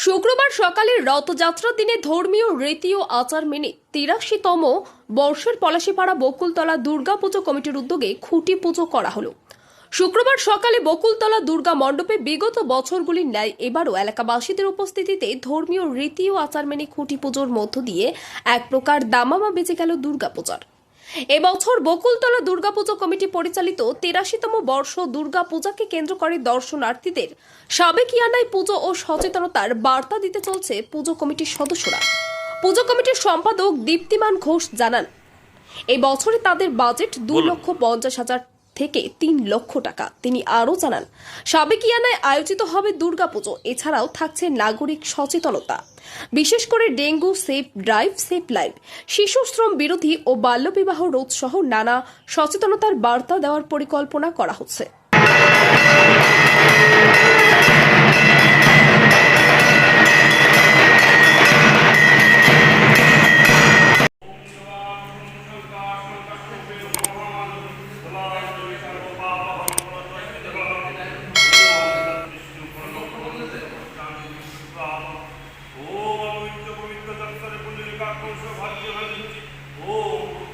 শুক্রবার সকালে রথযাত্রার দিনে ধর্মীয় রীতি ও আচার মেনে তিরাশিতম বর্ষের পলাশিপাড়া বকুলতলা দুর্গাপুজো কমিটির উদ্যোগে খুঁটি পুজো করা হলো। শুক্রবার সকালে বকুলতলা দুর্গা মণ্ডপে বিগত বছরগুলির ন্যায় এবারও এলাকাবাসীদের উপস্থিতিতে ধর্মীয় রীতি ও আচার মেনে খুঁটি পুজোর মধ্য দিয়ে এক প্রকার দামামা বেঁচে গেল দুর্গাপূজার এবছর বকুলতলা দুর্গাপুজো কমিটি পরিচালিত তেরাশিতম বর্ষ দুর্গাপূজাকে কেন্দ্র করে দর্শনার্থীদের সাবেকিয়ানায় পুজো ও সচেতনতার বার্তা দিতে চলছে পুজো কমিটির সদস্যরা। পুজো কমিটির সম্পাদক দীপ্তিমান ঘোষ জানান এই বছরে তাদের বাজেট দুই লক্ষ পঞ্চাশ হাজার থেকে তিন লক্ষ টাকা। তিনি আরও জানান, সাবেকিয়ানায় আয়োজিত হবে দুর্গাপুজো, এছাড়াও থাকছে নাগরিক সচেতনতা। বিশেষ করে dengue, safe drive, safe life, শিশু শ্রম বিরোধী ও বাল্যবিবাহ রোধ সহ নানা সচেতনতার বার্তা দেওয়ার পরিকল্পনা করা হচ্ছে। पुरुष भल्य भल्य ओम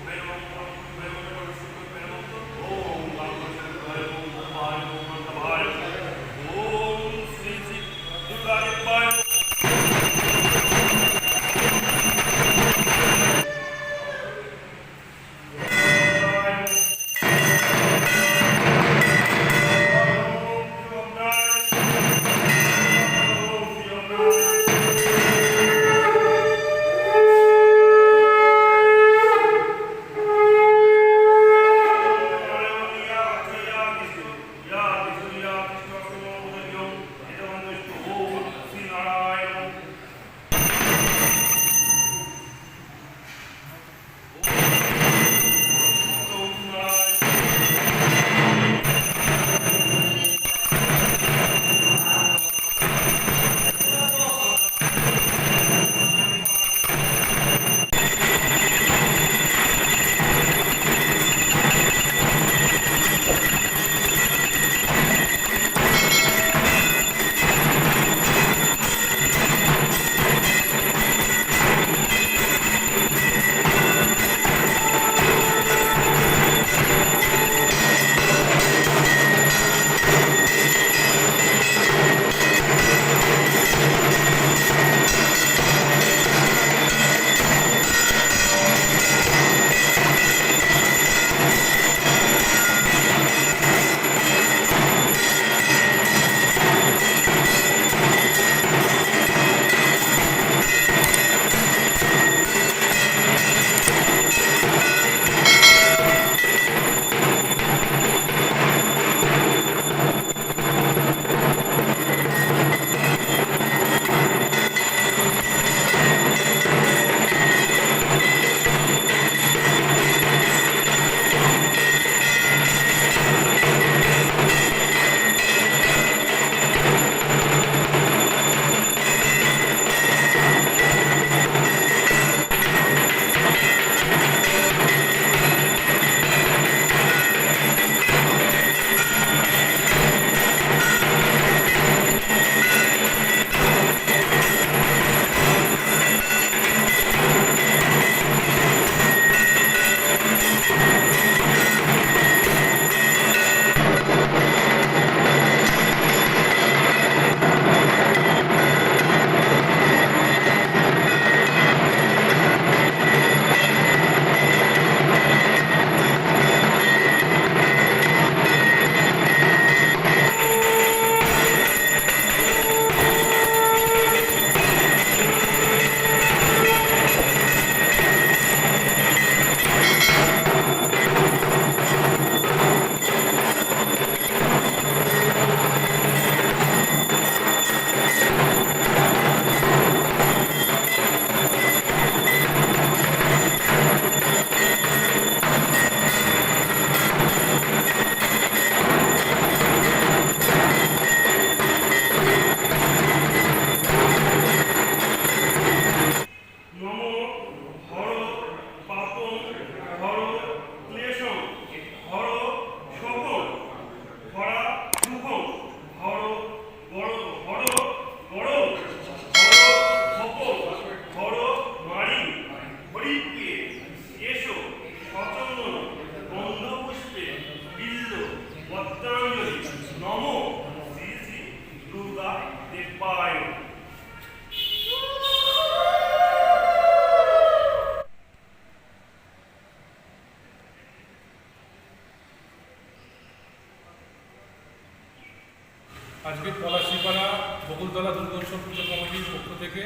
আজকে পলাশিপাড়া বকুলতলা দুর্গোৎসব পুজো কমিটির পক্ষ থেকে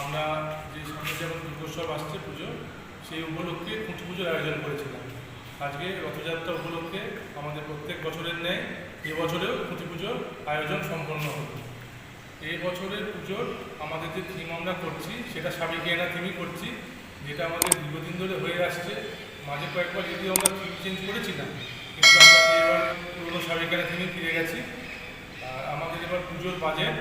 আমরা যে সামনে যেমন দুর্গোৎসব আসছে পুজো, সেই উপলক্ষে কুচি পুজোর আয়োজন করেছিলাম। আজকে রথযাত্রা উপলক্ষে আমাদের প্রত্যেক বছরের ন্যায় এবছরেও কুচি পুজোর আয়োজন সম্পন্ন হলো এই বছরের পুজোর আমাদের যে থিম আমরা করছি, সেটা সাবিকিয়ানা থিমই করছি, যেটা আমাদের দীর্ঘদিন ধরে হয়ে আসছে। মাঝে কয়েকবার যদিও আমরা থিম চেঞ্জ করেছিলাম, কিন্তু আমরা এবার পুরোনো সাবিকিয়ানা থিমে ফিরে গেছি। আমাদের এবার পুজোর বাজেট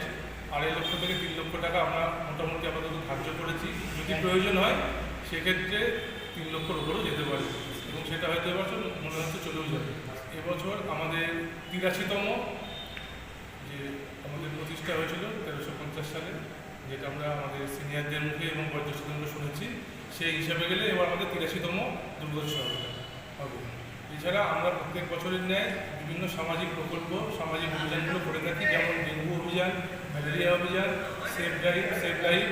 আড়াই লক্ষ থেকে তিন লক্ষ টাকা আমরা মোটামুটি আপাতত ধার্য করেছি। যদি প্রয়োজন হয় সেক্ষেত্রে তিন লক্ষর উপরেও যেতে পারে এবং সেটা হয়তো এবছর মনে হচ্ছে চলেও যাবে। এবছর আমাদের তিরাশিতম যে আমাদের প্রতিষ্ঠা হয়েছিল তেরোশো পঞ্চাশ সালে যেটা আমরা আমাদের সিনিয়রদের মুখে এবং বয়োজ্যেষ্ঠদের মুখে শুনেছি সেই হিসাবে গেলে এবার আমাদের তিরাশিতম দুর্গোৎসব হবে। এছাড়া আমরা প্রত্যেক বছরের ন্যায় বিভিন্ন সামাজিক প্রকল্প, সামাজিক অভিযানগুলো করে থাকি, যেমন ডেঙ্গু অভিযান, ম্যালেরিয়া অভিযান, সেফ ড্রাইভ, সেফ লাইফ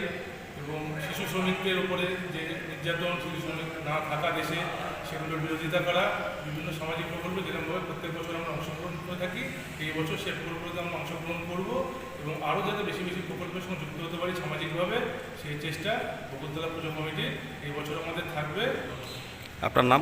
এবং শিশু শ্রমিকদের উপরে যে নির্যাতন, শিশু শ্রমিক না থাকা দেশে সেগুলোর বিরোধিতা করা, বিভিন্ন সামাজিক প্রকল্প যেরকমভাবে প্রত্যেক বছর আমরা অংশগ্রহণ করে থাকি, এই বছর সে প্রকল্পতে আমরা অংশগ্রহণ করব এবং আরও যাতে বেশি বেশি প্রকল্পের সঙ্গে যুক্ত হতে পারি সামাজিকভাবে, সেই চেষ্টা বকুলতলা পুজো কমিটি এই বছর আমাদের থাকবে। আপনার নাম?